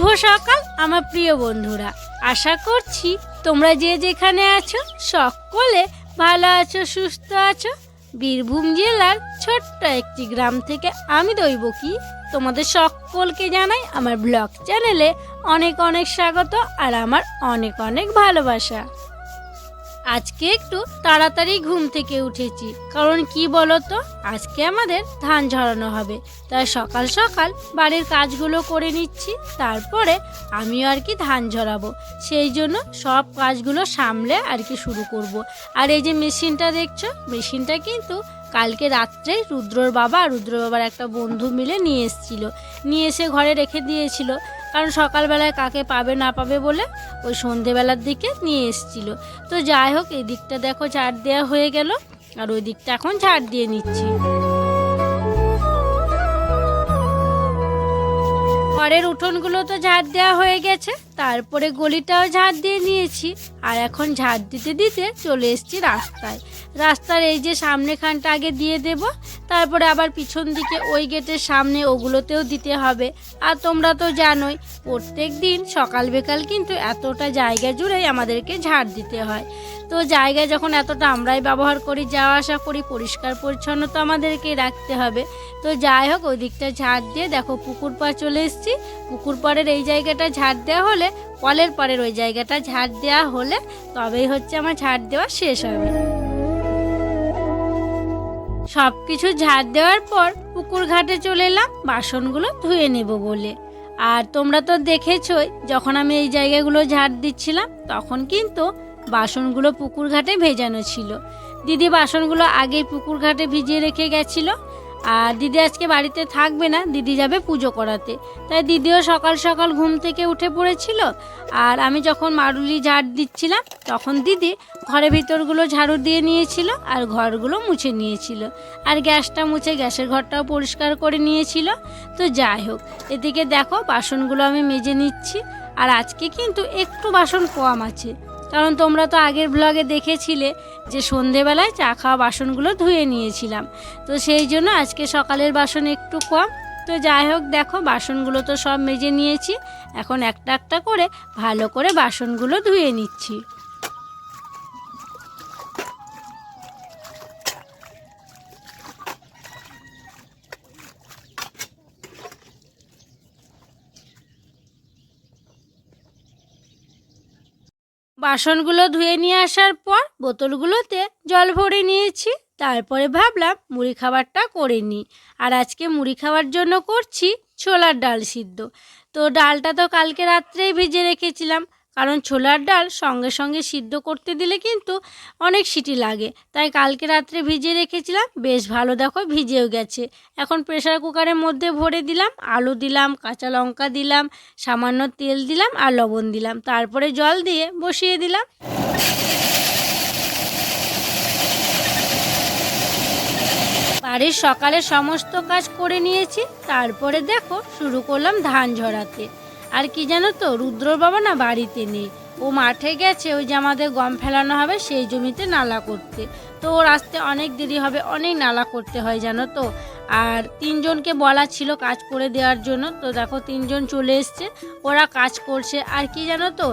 শুভ সকাল, আমার প্রিয় বন্ধুরা। আশা করছি তোমরা যে যেখানে আছো, সকলে ভালো আছো, সুস্থ আছো। বীরভূম জেলার ছোট্ট একটি গ্রাম থেকে আমি দৈব কি তোমাদের সকলকে জানাই আমার ব্লগ চ্যানেলে অনেক অনেক স্বাগত আর আমার অনেক অনেক ভালোবাসা। আজকে একটু তাড়াতাড়ি ঘুম থেকে উঠেছি। কারণ কি বলতো? আজকে আমাদের ধান ঝরানো হবে। তাই সকাল সকাল বাড়ির কাজগুলো করে নিচ্ছি। তারপরে আমিও আর কি ধান ঝরাবো। সেই জন্য সব কাজগুলো সামলে আর কি শুরু করব। আর এই যে মেশিনটা দেখছ? মেশিনটা কিন্তু কালকে রাত্রে রুদ্রর বাবা রুদ্র বাবার একটা বন্ধু মিলে নিয়ে এসেছিল। নিয়ে এসে ঘরে রেখে দিয়েছিল। কারণ সকালবেলায় কাকে পাবে না পাবে বলে ওই সন্ধেবেলার দিকে নিয়ে এসেছিল। তো যাই হোক, এই দিকটা দেখো ঝাড় দেওয়া হয়ে গেল আর ওই দিকটা এখন ঝাড় দিয়ে নিচ্ছি। ঘরের উঠোনগুলো তো ঝাড় দেওয়া হয়ে গেছে। তারপরে গলিটাও ঝাড় দিয়ে নিয়েছি। আর এখন ঝাড় দিতে দিতে চলে এসেছি রাস্তায়। রাস্তার এই যে সামনেখানটা আগে দিয়ে দেব, তারপরে আবার পিছন দিকে ওই গেটের সামনে ওগুলোতেও দিতে হবে। আর তোমরা তো জানোই, প্রত্যেক দিন সকাল বিকাল কিন্তু এতটা জায়গা জুড়েই আমাদেরকে ঝাড় দিতে হয়। তো জায়গায় যখন এতটা আমরাই ব্যবহার করি, যাওয়া আসা করি, পরিষ্কার পরিচ্ছন্ন তো আমাদেরকে রাখতে হবে। তো যাই হোক, ওই দিকটা ঝাড় দিয়ে দেখো পুকুর পাড় চলে এসেছি। পুকুর পাড়ের এই জায়গাটা ঝাড় দেওয়া হলে কলের পরের ওই জায়গাটা ঝাড় দেওয়া হলে তবেই হচ্ছে আমার ঝাড় দেওয়া শেষ হবে। সব কিছু ঝাড় দেওয়ার পর পুকুর ঘাটে চলে এলাম, বাসনগুলো ধুয়ে নেব বলে। আর তোমরা তো দেখেছই, যখন আমি এই জায়গাগুলো ঝাড় দিচ্ছিলাম, তখন কিন্তু বাসনগুলো পুকুর ঘাটে ভেজানো ছিল। দিদি বাসনগুলো আগেই পুকুর ঘাটে ভিজিয়ে রেখে গেছিল আর দিদি আজকে বাড়িতে থাকবে না, দিদি যাবে পুজো করাতে। তাই দিদিও সকাল সকাল ঘুম থেকে উঠে পড়েছিল আর আমি যখন মারুলি ঝাড় দিচ্ছিলাম, তখন দিদি ঘরের ভিতরগুলো ঝাড়ু দিয়ে নিয়েছিল আর ঘরগুলো মুছে নিয়েছিল। আর গ্যাসটা মুছে গ্যাসের ঘরটাও পরিষ্কার করে নিয়েছিল। তো যাই হোক, এদিকে দেখো বাসনগুলো আমি মেজে নিচ্ছি। আর আজকে কিন্তু একটু বাসন কম আছে। কারণ তোমরা তো আগের ব্লগে দেখেছিলে যে সন্ধেবেলায় চা খাওয়া বাসনগুলো ধুয়ে নিয়েছিলাম। তো সেই জন্য আজকে সকালের বাসন একটু কম। তো যাই হোক, দেখো বাসনগুলো তো সব মেজে নিয়েছি। এখন একটা একটা করে ভালো করে বাসনগুলো ধুয়ে নিচ্ছি। বাসনগুলো ধুয়ে নিয়ে আসার পর বোতলগুলোতে জল ভরে নিয়েছি। তারপরে ভাবলাম মুড়ি খাবারটা করে নিই। আর আজকে মুড়ি খাওয়ার জন্য করছি ছোলার ডাল সিদ্ধ। তো ডালটা তো কালকে রাত্রেই ভিজে রেখেছিলাম। কারণ ছোলার ডাল সঙ্গে সঙ্গে সিদ্ধ করতে দিলে কিন্তু অনেক সিটি লাগে। তাই কালকে রাত্রে ভিজিয়ে রেখেছিলাম, বেশ ভালো দেখো ভিজেও গেছে। এখন প্রেসার কুকারের মধ্যে ভরে দিলাম, আলু দিলাম, কাঁচা লঙ্কা দিলাম, সামান্য তেল দিলাম আর লবণ দিলাম। তারপরে জল দিয়ে বসিয়ে দিলাম। বাড়ির সকালে সমস্ত কাজ করে নিয়েছি, তারপরে দেখো শুরু করলাম ধান ঝরাতে। আর কি জানো তো, রুদ্রর বাবা না বাড়িতে নেই। ও মাঠে গেছে, ওই যে আমাদের গম ফেলানো হবে, সেই জমিতে নালা করতে। তো ওর আসতে অনেক দেরি হবে, অনেক নালা করতে হয় জানো তো। আর তিনজনকে বলা ছিল কাজ করে দেওয়ার জন্য। তো দেখো তিনজন চলে এসছে, ওরা কাজ করছে। আর কি জানো তো,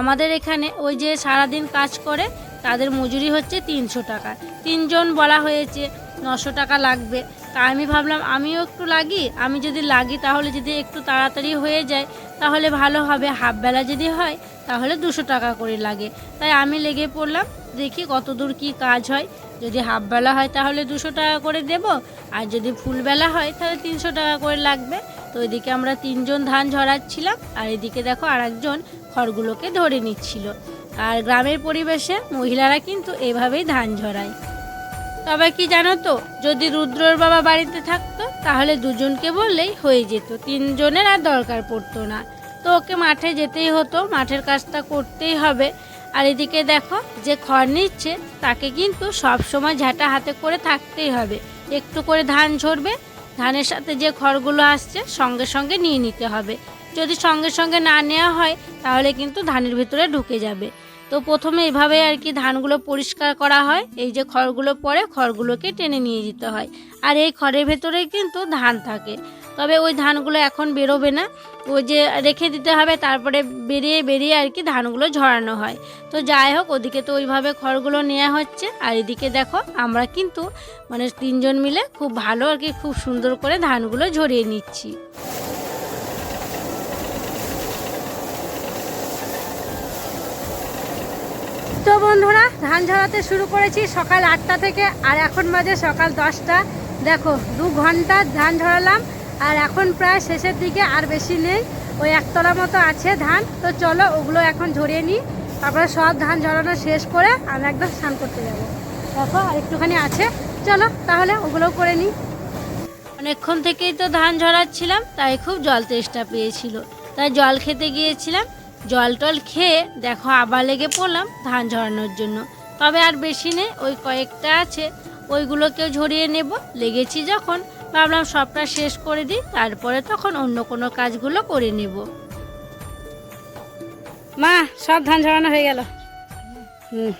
আমাদের এখানে ওই যে সারাদিন কাজ করে, তাদের মজুরি হচ্ছে তিনশো টাকা। তিনজন বলা হয়েছে, নশো টাকা লাগবে। তা আমি ভাবলাম, আমিও একটু লাগি। আমি যদি লাগি তাহলে যদি একটু তাড়াতাড়ি হয়ে যায়, তাহলে ভালো হবে। হাফবেলা যদি হয়, তাহলে দুশো টাকা করে লাগে। তাই আমি লেগে পড়লাম, দেখি কত দূর কী কাজ হয়। যদি হাফবেলা হয় তাহলে দুশো টাকা করে দেব, আর যদি ফুলবেলা হয় তাহলে তিনশো টাকা করে লাগবে। তো এদিকে আমরা তিনজন ধান ঝরাচ্ছিলাম, আর এদিকে দেখো আর একজন খড়গুলোকে ধরে নিচ্ছিল। আর গ্রামের পরিবেশে মহিলারা কিন্তু এভাবেই ধান ঝরায়। তবে কি জানো তো, যদি রুদ্রর বাবা বাড়িতে থাকতো, তাহলে দুজনকে বললেই হয়ে যেত। তিনজনের আর দরকার পড়তো না। তো ওকে মাঠে যেতেই হতো, মাঠের কাজটা করতেই হবে। আর এদিকে দেখো, যে খড় নিচ্ছে, তাকে কিন্তু সব সময় ঝাঁটা হাতে করে থাকতেই হবে। একটু করে ধান ঝরবে, ধানের সাথে যে খড়গুলো আসছে, সঙ্গে সঙ্গে নিয়ে নিতে হবে। যদি সঙ্গে সঙ্গে না নেওয়া হয়, তাহলে কিন্তু ধানের ভিতরে ঢুকে যাবে। তো প্রথমে এভাবে আর কি ধানগুলো পরিষ্কার করা হয়। এই যে খড়গুলো পরে খড়গুলোকে টেনে নিয়ে যেতে হয়। আর এই খড়ের ভেতরেই কিন্তু ধান থাকে। তবে ওই ধানগুলো এখন বেরোবে না। ওই যে রেখে দিতে হবে, তারপরে বেরিয়ে বেরিয়ে আর কি ধানগুলো ঝরানো হয়। তো যাই হোক, ওদিকে তো ওইভাবে খড়গুলো নেওয়া হচ্ছে। আর এদিকে দেখো, আমরা কিন্তু মানে তিনজন মিলে খুব ভালো আর কি, খুব সুন্দর করে ধানগুলো ঝরিয়ে নিচ্ছি। তো বন্ধুরা, ধান ঝরাতে শুরু করেছি সকাল আটটা থেকে, আর এখন বাজে সকাল দশটা। দেখো, দু ঘণ্টা ধান ঝরালাম, আর এখন প্রায় শেষের দিকে আর বেশি নেই। ওই একতলা মতো আছে ধান, তো চলো ওগুলো এখন ঝরিয়ে নিই। তারপরে সব ধান ঝরানো শেষ করে আমি একদম স্নান করতে যাব। দেখো, আর একটুখানি আছে। চলো, তাহলে ওগুলোও করে নিই। অনেকক্ষণ থেকেই তো ধান ঝরাচ্ছিলাম, তাই খুব জল তেষ্টা পেয়েছিল। তাই জল খেতে গিয়েছিলাম জল টল খেয়ে দেখো আবার লেগে পড়লাম ধান ঝরানোর জন্য। তবে আর বেশি নেই, ওই কয়েকটা আছে, ওইগুলোকেও ঝরিয়ে নেব। লেগেছি যখন, ভাবলাম সবটা শেষ করে দিই, তারপরে তখন অন্য কোনো কাজগুলো করে নেব। মা, সব ধান ঝরানো হয়ে গেল। হুম,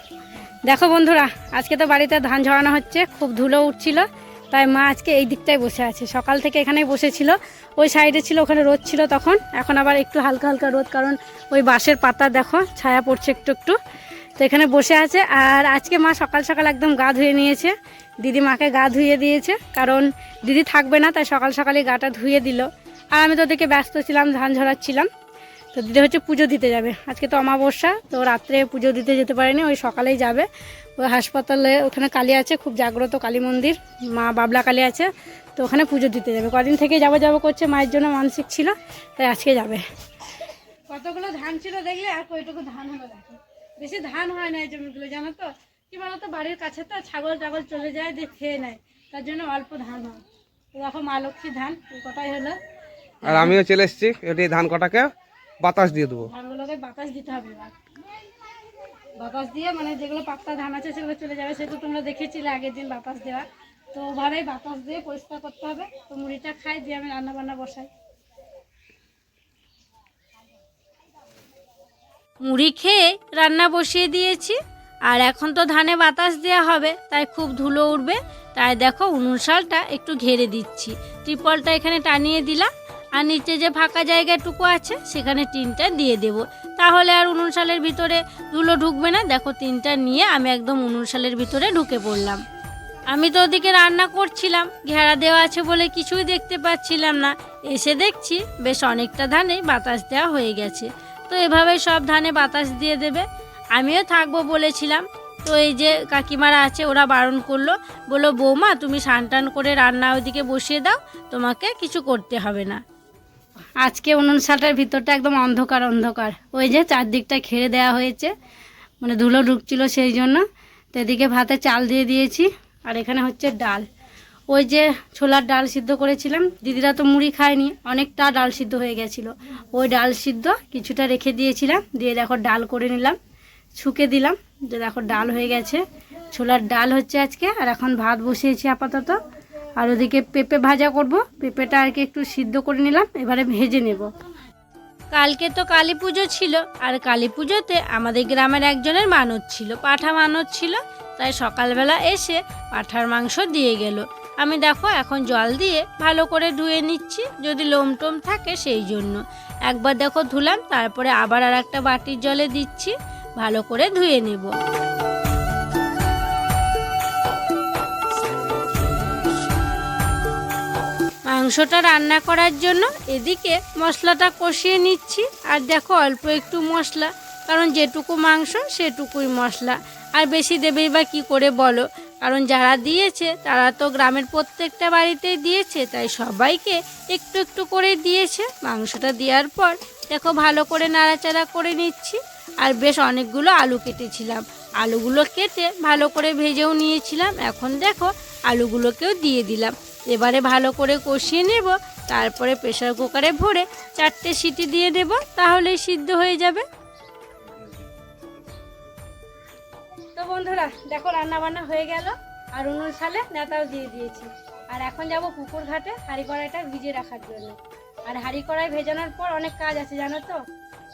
দেখো বন্ধুরা, আজকে তো বাড়িতে ধান ঝরানো হচ্ছে, খুব ধুলো উঠছিল। তাই মা আজকে এই দিকটায় বসে আছে। সকাল থেকে এখানেই বসেছিল। ওই সাইডে ছিল, ওখানে রোদ ছিল তখন। এখন আবার একটু হালকা হালকা রোদ, কারণ ওই বাঁশের পাতা দেখো, ছায়া পড়ছে একটু একটু। তো এখানে বসে আছে, আর আজকে মা সকাল সকাল একদম গা ধুয়ে নিয়েছে। দিদি মাকে গা ধুয়ে দিয়েছে, কারণ দিদি থাকবে না, তাই সকাল সকালে গাটা ধুয়ে দিল। আর আমি তো ওদেরকে ব্যস্ত ছিলাম, ধান ঝরাচ্ছিলাম। তো দিদি হচ্ছে পুজো দিতে যাবে। আজকে তো অমাবস্যা তো রাত্রে পুজো দিতে যেতে পারেনি ওই সকালেই যাবে। ওই হাসপাতালে ওখানে কালী আছে খুব জাগ্রত কালী মন্দির মা বাবলা কালী আছে তো ওখানে পুজো দিতে যাবে। কদিন থেকে যাব যাব করছে মায়ের জন্য মানসিক ছিল তাই আজকে যাবে। কতগুলো ধান ছিল দেখলে আর কয়টুকু ধান হলো দেখো। বেশি ধান হয় না এই জমিগুলো জানো তো? কি বলতো বাড়ির কাছে তো ছাগল টাগল চলে যায় দিয়ে খেয়ে নেয়। তার জন্য অল্প ধান হয়। তো দেখো মা লক্ষ্মী ধান কটাই হলো। আর আমিও চলে এসেছি এটি ধান কটাকে? বাতাস দিয়ে দেবো। ধানগুলোকে বাতাস দিতে হবে এবার। বাতাস দিয়ে মানে যেগুলো পাত্তা ধান আছে সেগুলো চলে যাবে। সেটা তোমরা দেখেছিলে আগের দিন বাতাস দেওয়া। তো ওভাবেই বাতাস দিয়ে পরিষ্কার করতে হবে। তো মুড়িটা খাই দিয়ে আমি রান্না বান্না বসাই। মুড়ি খেয়ে রান্না বসিয়ে দিয়েছি। আর এখন তো ধানে বাতাস দেওয়া হবে তাই খুব ধুলো উঠবে। তাই দেখো উনুন শালটা একটু ঘেরে দিচ্ছি। ত্রিপলটা এখানে টানিয়ে দিলাম। আর নিচে যে ফাঁকা জায়গাটুকু আছে, সেখানে টিনটা দিয়ে দেব। তাহলে আর উনুন শালের ভিতরে ধুলো ঢুকবে না। দেখো, টিনটা নিয়ে আমি একদম উনুন শালের ভিতরে ঢুকে পড়লাম। আমি তো ওদিকে রান্না করছিলাম, ঘেরা দেওয়া আছে বলে কিছুই দেখতে পাচ্ছিলাম না। এসে দেখছি বেশ অনেকটা ধানে বাতাস দেওয়া হয়ে গেছে। তো এভাবে সব ধানে বাতাস দিয়ে দেবে। আমিও থাকব বলেছিলাম। তো এই যে কাকিমারা আছে, ওরা বারণ করল। বলল, বৌমা, তুমি স্নান টান করে রান্না ওইদিকে বসিয়ে দাও। তোমাকে কিছু করতে হবে না। আজকে উনুন শালটার ভিতরটা একদম অন্ধকার অন্ধকার। ওই যে চারদিকটা ঘিরে দেওয়া হয়েছে মানে ধুলো ঢুকছিল সেই জন্য। তো এদিকে ভাতে চাল দিয়ে দিয়েছি, আর এখানে হচ্ছে ডাল। ওই যে ছোলার ডাল সিদ্ধ করেছিলাম, দিদিরা তো মুড়ি খায়নি, অনেকটা ডাল সিদ্ধ হয়ে গেছিল। ওই ডাল সিদ্ধ কিছুটা রেখে দিয়েছিলাম, দিয়ে দেখো ডাল করে নিলাম ছুকে দিলাম, যে দেখো ডাল হয়ে গেছে। ছোলার ডাল হচ্ছে আজকে, আর এখন ভাত বসিয়েছি আপাতত। আর ওদিকে পেঁপে ভাজা করব। পেঁপেটা আর কি একটু সিদ্ধ করে নিলাম, এবারে ভেজে নেব। কালকে তো কালী পুজো ছিল, আর কালী পুজোতে আমাদের গ্রামের একজনের মানত ছিল, পাঠা মানত ছিল, তাই সকালবেলা এসে পাঠার মাংস দিয়ে গেল। আমি দেখো এখন জল দিয়ে ভালো করে ধুয়ে নিচ্ছি, যদি লোম টোম থাকে সেই জন্য। একবার দেখো ধুলাম, তারপরে আবার আর একটা বাটির জলে দিচ্ছি, ভালো করে ধুয়ে নেব। মাংসটা রান্না করার জন্য এদিকে মশলাটা কষিয়ে নিচ্ছি। আর দেখো, অল্প একটু মশলা, কারণ যেটুকু মাংস সেটুকুই মশলা। আর বেশি দেবেই বা কী করে বলো? কারণ যারা দিয়েছে, তারা তো গ্রামের প্রত্যেকটা বাড়িতেই দিয়েছে, তাই সবাইকে একটু একটু করে দিয়েছে। মাংসটা দেওয়ার পর দেখো, ভালো করে নাড়াচাড়া করে নিচ্ছি। আর বেশ অনেকগুলো আলু কেটেছিলাম। আলুগুলো কেটে ভালো করে ভেজেও নিয়েছিলাম। এখন দেখো, আলুগুলোকেও দিয়ে দিলাম। এবারে ভালো করে কষিয়ে নেব, তারপরে প্রেশার কুকারে ভরে চারটে সিটি দিয়ে দেব, তাহলেই সিদ্ধ হয়ে যাবে। তো বন্ধুরা, দেখো রান্না বান্না হয়ে গেল, আর উনুন সালে নেতাও দিয়ে দিয়েছি। আর এখন যাব পুকুর ঘাটে হাঁড়ি কড়াইটা ভিজে রাখার জন্য। আর হাঁড়ি কড়াই ভেজানোর পর অনেক কাজ আছে, জানো তো?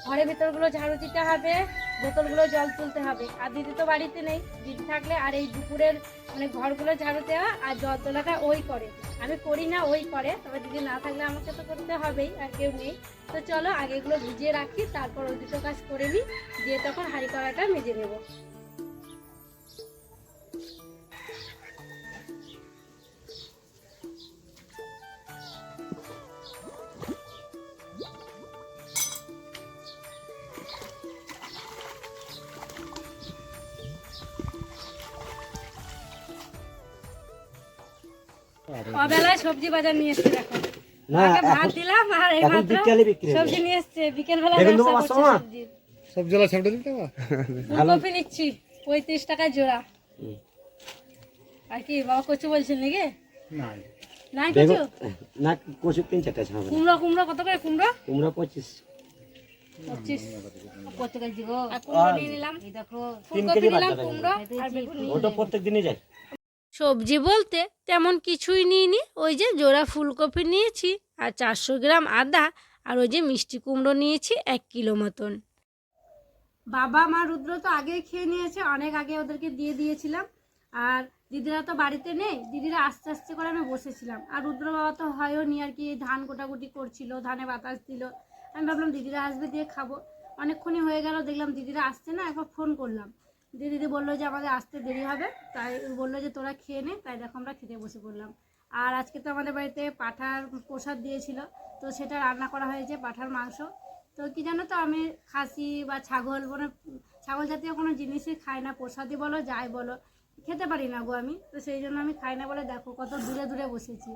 ঘরের ভিতরগুলো ঝাড়ু দিতে হবে, বোতলগুলো জল তুলতে হবে। আর দিদি তো বাড়িতে নেই, দিদি থাকলে আর এই দুপুরের মানে ঘরগুলো ঝাড়ু দেওয়া আর জল তোলাটা ওই করে। আমি করি না, ওই করে। তবে দিদি না থাকলে আমাকে তো করতে হবেই, আর কেউ নেই। তো চলো, আগে এগুলো ভিজিয়ে রাখি, তারপর ওই দুটো কাজ করে নিই, দিয়ে তখন হাঁড়ি কড়াটা মেজে নেব। অবেলায় সবজি বাজার নিয়ে এসছে দেখো। ভাত দিলাম আর এই মাত্র বিকেলে বিক্রি হবে। সবজি নিয়ে এসছে। বিকেল বেলা বেগুন দেবো ব্যবসা করছে মা? সবজির সব জেলা সামনে দিতে ফুলকপি নিচ্ছি পঁয়ত্রিশ টাকা জোড়া। আর কি বাবা কচু বলছেন নাকি? না কচু? না কচু তিন চারটে আছে কুমড়ো কুমড়ো কত করে কুমড়ো? কুমড়া পঁচিশ। প্রত্যেক দিনই যায়। সবজি বলতে তেমন কিছুই নিইনি। ওই যে জোড়া ফুলকপি নিয়েছি আর চারশো গ্রাম আদা আর ওই যে মিষ্টি কুমড়ো নিয়েছি এক কিলো মতন। বাবা, মা রুদ্র তো আগেই খেয়ে নিয়েছে, অনেক আগে ওদেরকে দিয়ে দিয়েছিলাম। আর দিদিরা তো বাড়িতে নেই, দিদিরা আস্তে আস্তে করে আমি বসেছিলাম। আর রুদ্র বাবা তো হয়ও নি আর কি, ধান কোটাকুটি করছিল, ধানে বাতাস দিল। আমি ভাবলাম দিদিরা আসবে, দিয়ে খাব। অনেকক্ষণই হয়ে গেল, দেখলাম দিদিরা আসছে না, একবার ফোন করলাম। দিয়ে দিদি বলল যে আমাদের আসতে দেরি হবে তাই বলল যে তোরা খেয়ে নে তাই দেখো আমরা খেতে বসে পড়লাম। আর আজকে তো আমাদের বাড়িতে পাঠার প্রসাদ দিয়েছিল তো সেটা রান্না করা হয়েছে পাঠার মাংস। তো কি জানো তো আমি খাসি বা ছাগল মানে ছাগল জাতীয় কোনো জিনিসই খাই না প্রসাদই বলো যাই বলো খেতে পারি না গো আমি। তো সেই জন্য আমি খাই না বলে দেখো কত দূরে দূরে বসেছি।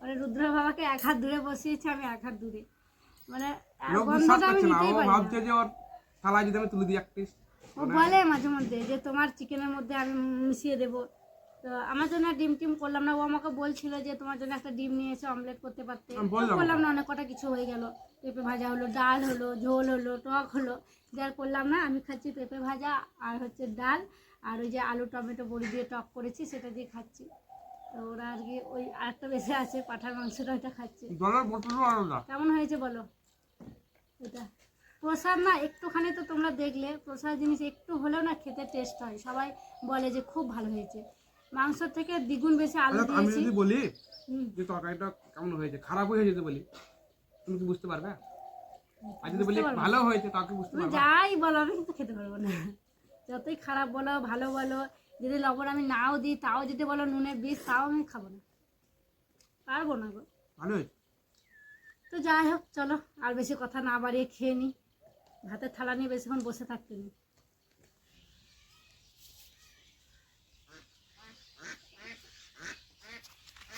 মানে রুদ্র বাবাকে এক হাত দূরে বসিয়েছি আমি এক হাত দূরে। মানে গন্ধটা আমি নিতেই পারি না। তুলে দিই এক ও বলে মাঝে মধ্যে যে তোমার চিকেনের মধ্যে আমি মিশিয়ে দেবো। তো আমার জন্য ডিম টিম করলাম না। ও আমাকে বলছিল যে তোমার জন্য একটা ডিম নিয়ে এসে অমলেট করতে পারতে। করলাম না অনেক কটা কিছু হয়ে গেল। পেঁপে ভাজা হলো ডাল হলো ঝোল হলো টক হলো। যার করলাম না আমি খাচ্ছি পেঁপে ভাজা আর হচ্ছে ডাল। আর ওই যে আলু টমেটো বড়ি দিয়ে টক করেছি সেটা দিয়ে খাচ্ছি। তো ওরা আর কি ওই আরেকটা বেশি আছে পাঠার মাংসটা ওইটা খাচ্ছে। কেমন হয়েছে বলো? এটা। প্রসাদ না একটুখানি তো তোমরা দেখলে প্রসাদ জিনিস একটু হলেও না খেতে টেস্ট হয়। সবাই বলে যে খুব ভালো হয়েছে। মাংসর থেকে দ্বিগুণ বেশি আলু আমি দিয়েছি। যদি বলি যে তরকারিটা কেমন হয়েছে? খারাপ হয়ে যদি বলি তুমি কি বুঝতে পারবে? আর যদি বলি বুঝতে পারব। ভালো হয়েছে তাকে বুঝতে তুমি পারবে? যাই বলো আমি কিন্তু খেতে পারব না। যতই খারাপ বলো ভালো বলো যদি লবণ আমি নাও দিই তাও যদি বলো নুনের বিষ তাও আমি খাব না। পারব না গো। ভালো হয়েছে? তো যাই হোক চলো আর বেশি কথা না বাড়িয়ে খেয়ে নিই ভাতের থালা নিয়ে বেশিক্ষণ বসে থাকতে নেই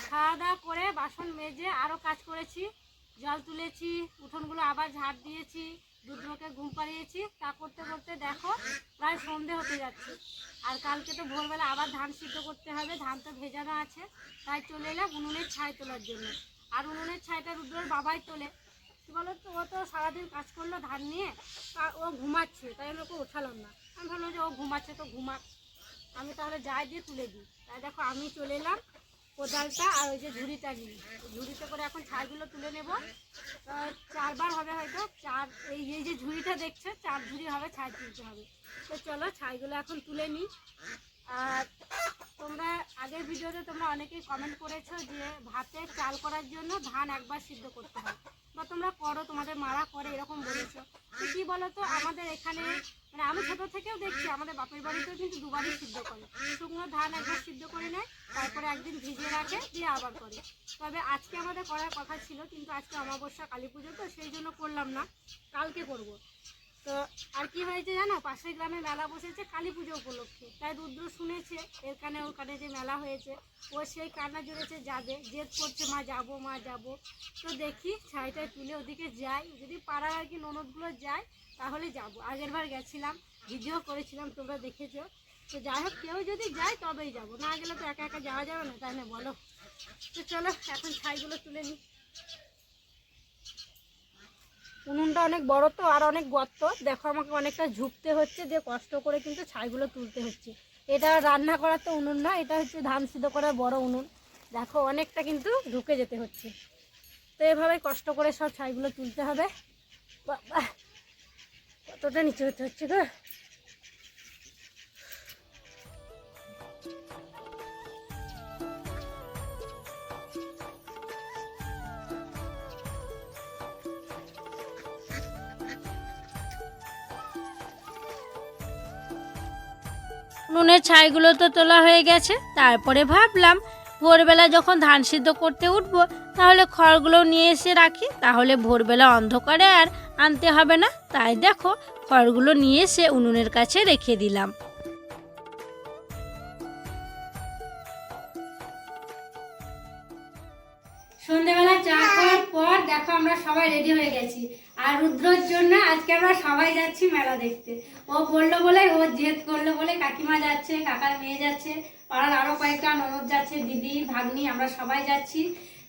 খাওয়া দাওয়া করে বাসন মেজে আরও কাজ করেছি, জল তুলেছি, উঠোনগুলো আবার ঝাড় দিয়েছি দুধকে ঘুম পাড়িয়েছি। তা করতে করতে দেখো, প্রায় সন্ধে হতে যাচ্ছে। আর কালকে তো ভোরবেলা আবার ধান সিদ্ধ করতে হবে, ধান তো ভেজানো আছে। তাই চলে এলাম উনুনের ছাই তোলার জন্য। আর উনুনের ছাইটা রুদ্রর বাবাই তোলে। কি বলো তো ও তো সারাদিন কাজ করল ধান নিয়ে আর ও ঘুমাচ্ছে, তাই আমি ওকে উঠালাম না। আমি ভাবলাম যে ও ঘুমাচ্ছে তো ঘুমাক। আমি তাহলে যাই দিয়ে তুলে দিই। তাই দেখো, আমি চলে এলাম কোদালটা আর ওই যে ঝুড়িটা নিয়ে। ঝুড়িতে করে এখন ছাইগুলো তুলে নেব। চারবার হবে হয়তো, চার, এই এই যে ঝুড়িটা দেখছ, চার ঝুড়ি হবে, ছাই তুলতে হবে। তো চলো, ছাইগুলো এখন তুলে নিই। আর তোমরা আগের ভিডিওতে তোমরা অনেকেই কমেন্ট করেছ যে ভাতে চাল করার জন্য ধান একবার সিদ্ধ করতে হয়। বা তোমরা করো, তোমাদের মারা করে, এরকম বলেছ। কি বলতো, আমাদের এখানে মানে আমি ছোটো থেকেও দেখছি, আমাদের বাপের বাড়িতেও কিন্তু দুবারই সিদ্ধ করে। শুকনো ধান একবার সিদ্ধ করে নেয়, তারপরে একদিন ভিজিয়ে রাখে, দিয়ে আবার করে। তবে আজকে আমাদের করার কথা ছিল, কিন্তু আজকে অমাবস্যা, কালী পুজো, তো সেই জন্য করলাম না। কালকে করব। তো আর কি হয়েছে জানো? পাশের গ্রামে মেলা বসেছে, কালী পুজো উপলক্ষে। তাই রুদ্র শুনেছে এর কানে ওর কানে যে মেলা হয়েছে, ও সেই কান্না জুড়েছে, যাবে, জেদ করছে, মা, যাব মা, যাব। তো দেখি ছাইটায় তুলে ওদিকে যাই। যদি পাড়ার আর কি ননদগুলো যায়, তাহলে যাব। আগের বার গেছিলাম, ভিডিও করেছিলাম, তোমরা দেখেছ। তো যাই হোক, কেউ যদি যায়, তবেই যাব। না গেলে তো একা একা যাওয়া যাবে না, তাই না বলো? তো চলো, এখন ছাইগুলো তুলে নিই। উনুনটা অনেক বড় তো আর অনেক গর্ত। দেখো আমাকে অনেকটা ঝুঁকতে হচ্ছে যে কষ্ট করে কিন্তু ছাইগুলো তুলতে হচ্ছে। এটা রান্না করার তো উনুন না এটা হচ্ছে ধান সিদ্ধ করার বড় উনুন। দেখো অনেকটা কিন্তু ঢুকে যেতে হচ্ছে। তো এভাবে কষ্ট করে সব ছাইগুলো তুলতে হবে। বাবা, কতটা নিচে হতে হচ্ছে গো। উনুনের ছাইগুলো তো তোলা হয়ে গেছে, তারপরে ভাবলাম ভোরবেলা যখন ধান সিদ্ধ করতে উঠবো, তাহলে খড়গুলো নিয়ে এসে রাখি, তাহলে ভোরবেলা অন্ধকারে আর আনতে হবে না। তাই দেখো, খড়গুলো নিয়ে এসে উনুনের কাছে রেখে দিলাম। সন্ধেবেলা চা খাওয়ার পর দেখো আমরা সবাই রেডি হয়ে গেছি। আর রুদ্রর জন্য আজকে আমরা সবাই যাচ্ছি মেলা দেখতে। ও বলল বলে ও জেদ করল বলে কাকিমা যাচ্ছে কাকার মেয়ে যাচ্ছে পাড়ার আরও কয়েকটা ননদ যাচ্ছে দিদি ভাগ্নি আমরা সবাই যাচ্ছি।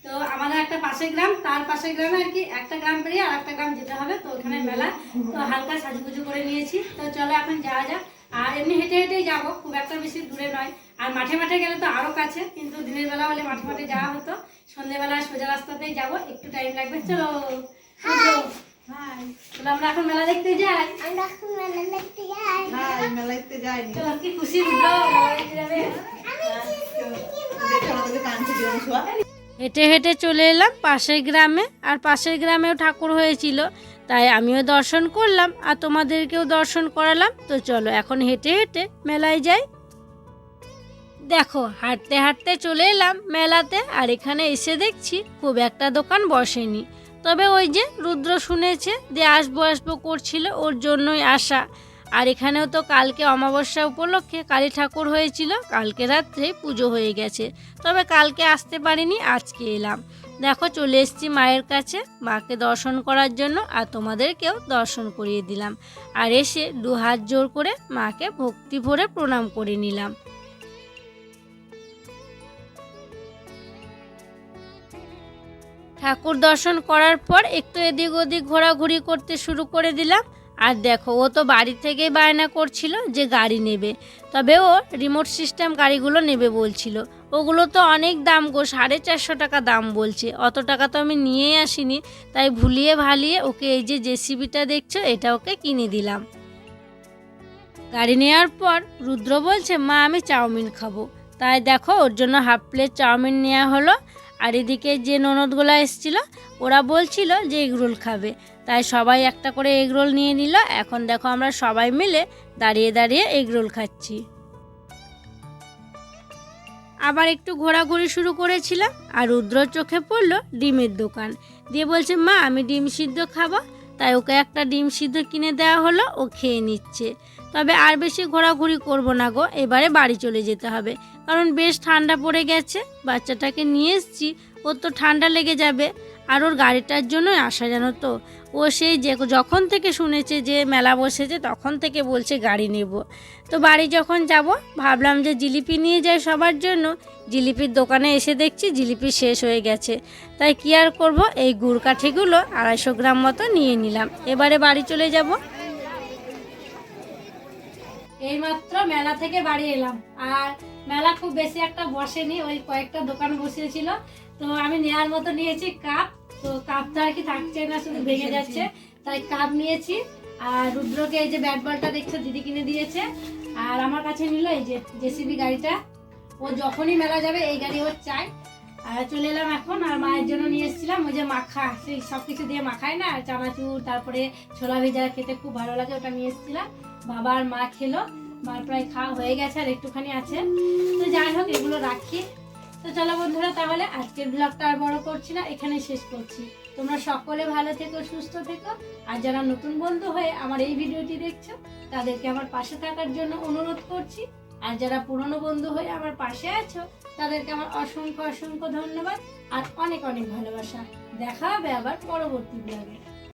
তো আমাদের একটা পাশের গ্রাম তার পাশের গ্রামে আর কি একটা গ্রাম পেরিয়ে আর একটা গ্রাম যেতে হবে তো ওখানে মেলা। তো হালকা সাজুগুজু করে নিয়েছি। তো চলো এখন যাওয়া যাক। আর এমনি হেঁটে হেঁটেই যাব খুব একটা বেশি দূরে নয়। আর মাঠে মাঠে গেলে তো আরও কাছে কিন্তু দিনের বেলা হলে মাঠে মাঠে যাওয়া হতো। সন্ধ্যেবেলা সোজা রাস্তাতেই যাব একটু টাইম লাগবে। চলো চলো। চলো আমরা এখন মেলা দেখতে যাই। হ্যাঁ মেলাইতে যাইনি। চলো কি খুশি হলো? মেলা দেখতে যাবে? দেখে আমাদের কানছে জীবন ছোঁয়া। হেঁটে হেঁটে চলে এলাম পাশের গ্রামে আর পাশের গ্রামেও ঠাকুর হয়েছিল। তাই আমিও দর্শন করলাম আর তোমাদেরকেও দর্শন করালাম। তো চলো এখন হেঁটে হেঁটে মেলায় যাই। দেখো হাঁটতে হাঁটতে চলে এলাম মেলাতে আর এখানে এসে দেখছি খুব একটা দোকান বসেনি। তবে ওই যে রুদ্র শুনেছে যে আসব আসব করছিল ওর জন্যই আসা আর এখানেও তো কালকে অমাবস্যা উপলক্ষে কালী ঠাকুর হয়েছিল, কালকে রাত্রে পুজো হয়ে গেছে। তবে কালকে আসতে পারিনি, আজকে এলাম। দেখো, চলে এসেছি মায়ের কাছে, মাকে দর্শন করার জন্য আর তোমাদেরকেও দর্শন করিয়ে দিলাম। আর এসে দু হাত জোর করে মাকে ভক্তি ভরে প্রণাম করে নিলাম। ঠাকুর দর্শন করার পর একটু এদিক ওদিক ঘোরাঘুরি করতে শুরু করে দিলাম। আর দেখো, ও তো বাড়ি থেকেই বায়না করছিল যে গাড়ি নেবে। তবে ও রিমোট সিস্টেম গাড়িগুলো নেবে বলছিল। ওগুলো তো অনেক দাম গো, সাড়ে চারশো টাকা দাম বলছে। অত টাকা তো আমি নিয়েই আসিনি, তাই ভুলিয়ে ভালিয়ে ওকে এই যে জেসিবিটা দেখছ, এটা ওকে কিনে দিলাম। গাড়ি নেওয়ার পর রুদ্র বলছে, মা, আমি চাউমিন খাব। তাই দেখো, ওর জন্য হাফ প্লেট চাউমিন নেওয়া হলো। আর এদিকে যে ননদগুলো এসেছিল, ওরা বলছিল যে এগরোল খাবে। তাই সবাই একটা করে এগরোল নিয়ে নিল। এখন দেখো আমরা সবাই মিলে দাঁড়িয়ে দাঁড়িয়ে এগরোল খাচ্ছি। আবার একটু ঘোরাঘুরি শুরু করেছিলাম আর রুদ্র চোখে পড়ল ডিমের দোকান। দিয়ে বলছে, মা, আমি ডিম সিদ্ধ খাব। তাই ওকে একটা ডিম সিদ্ধ কিনে দেওয়া হলো, ও খেয়ে নিচ্ছে। তবে আর বেশি ঘোরাঘুরি করব না গো, এবারে বাড়ি চলে যেতে হবে। কারণ বেশ ঠান্ডা পড়ে গেছে, বাচ্চাটাকে নিয়ে এসছি, ওর তো ঠান্ডা লেগে যাবে। আর ওর গাড়িটার জন্যই আসা জানো তো? ও সেই যে, যখন থেকে শুনেছে যে মেলা বসেছে, তখন থেকে বলছে গাড়ি নেব। তো বাড়ি যখন যাব, ভাবলাম যে জিলিপি নিয়ে যাই সবার জন্য। জিলিপির দোকানে এসে দেখছি জিলিপি শেষ হয়ে গেছে। তাই কি আর করব? এই গুড় কাঠিগুলো আড়াইশো গ্রাম মতো নিয়ে নিলাম। এবারে বাড়ি চলে যাব। এইমাত্র মেলা থেকে বাড়ি এলাম। আর মেলা খুব বেশি একটা বসেনি ওই কয়েকটা দোকান বসেছিল তো আমি নেওয়ার মতো নিয়েছি কাপ। তো কাপটা আর কি থাকছে না শুধু ভেঙে যাচ্ছে। তাই কাপ নিয়েছি। আর রুদ্রকে এই যে ব্যাট বলটা দেখছ দিদি কিনে দিয়েছে। আর আমার কাছে নিল এই যে জেসিবি গাড়িটা। ও যখনই মেলা যাবে এই গাড়ি ওর চাই আর চলে এলাম এখন আর মায়ের জন্য নিয়ে এসেছিলাম। ওই যে মাখা সেই সব কিছু দিয়ে মাখায় না চানাচুর তারপরে ছোলা ভেজা খেতে খুব ভালো লাগে ওটা নিয়ে এসেছিলাম। বাবা আর মা খেলো মার প্রায় খাওয়া হয়ে গেছে আর একটুখানি আছে। তো যাই হোক, এগুলো রাখি। তো চলো বন্ধুরা, তাহলে আজকের ব্লগটা আর বড় করছি না, এখানে শেষ করছি। তোমরা সকলে ভালো থেকো, সুস্থ থেকো, আর যারা নতুন বন্ধু হয়ে আমার এই ভিডিওটি দেখছ, তাদেরকে আমার পাশে থাকার জন্য অনুরোধ করছি। আর যারা পুরনো বন্ধু হয়ে আমার পাশে আছো, তাদেরকে আমার অসংখ্য অসংখ্য ধন্যবাদ, আর অনেক অনেক ভালোবাসা। দেখা হবে আবার পরবর্তী ব্লগে